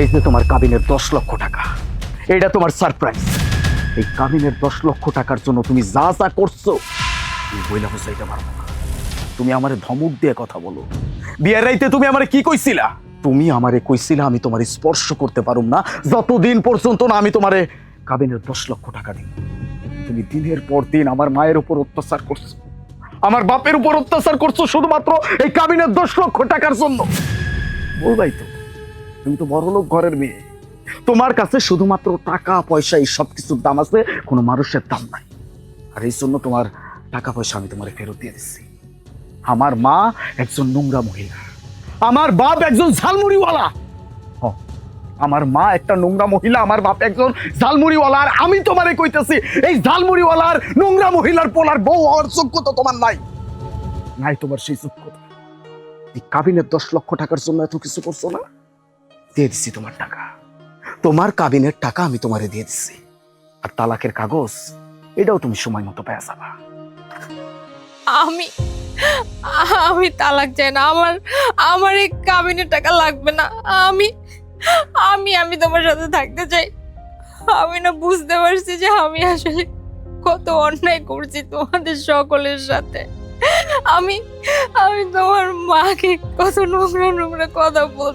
এই যে তোমার কাবিনের দশ লক্ষ টাকা। এটা তোমার সারপ্রাইজ এই কাবিনের দশ লক্ষ টাকার জন্য তুমি যা যা করছ, তুমি বইলা পারব না তুমি আমারে ধমক দিয়ে কথা বলো। বিয়ের রাইতে তুমি আমারে কি কইছিলা? তুমি আমারে কইছিলা আমি তোমার স্পর্শ করতে পারুম না। যতদিন পর্যন্ত না আমি তোমারে কাবিনের দশ লক্ষ টাকা দিই। তুমি দিনের পর দিন আমার মায়ের উপর অত্যাচার করছ। আমার বাপের উপর অত্যাচার করছ শুধুমাত্র এই কাবিনের দশ লক্ষ টাকার জন্য। বলবাই তো। তুমি তো বড়লোক ঘরের মেয়ে। তোমার কাছে শুধুমাত্র টাকা, পয়সা, এই সব কিছুর দাম আছে, কোনো মানুষের দাম নাই। আর এই জন্য তোমার টাকা, পয়সা আমি তোমার ফেরত দিয়ে দিচ্ছি। আমার মা একজন নোংরা মহিলা। আমার বাপ একজন ঝালমুড়িওয়ালা। আমার মা একটা নোংরা মহিলা, আমার বাপ একজন ঝালমুড়িওয়ালা। আর আমি তোমারে কইতেছি, এই ঝালমুড়িওয়ালার নোংরা মহিলার পোলার বউ হওয়ার যোগ্যতা তোমার নাই। নাই তোমার সেই যোগ্যতা। এই কাবিনের দশ লক্ষ টাকার জন্য এত কিছু করছ না? দিয়ে দিচ্ছি তোমার টাকা। তোমার কাবিনের টাকা আমি তোমারে দিয়ে দিচ্ছি আর তালাকের কাগজ, এটাও তুমি সময় মতো পেয়ে যাবা। আমি আমি তালাক চাই না, আমার আমার এই কাবিনের টাকা লাগবে না। আমি আমি আমি তোমার সাথে থাকতে চাই। আমি না বুঝতে পারছি যে আমি আসলে কত অন্যায় করছি তোমাদের সকলের সাথে। আমি আমি তোমার মাকে কত নোংরা নোংরা কথা বল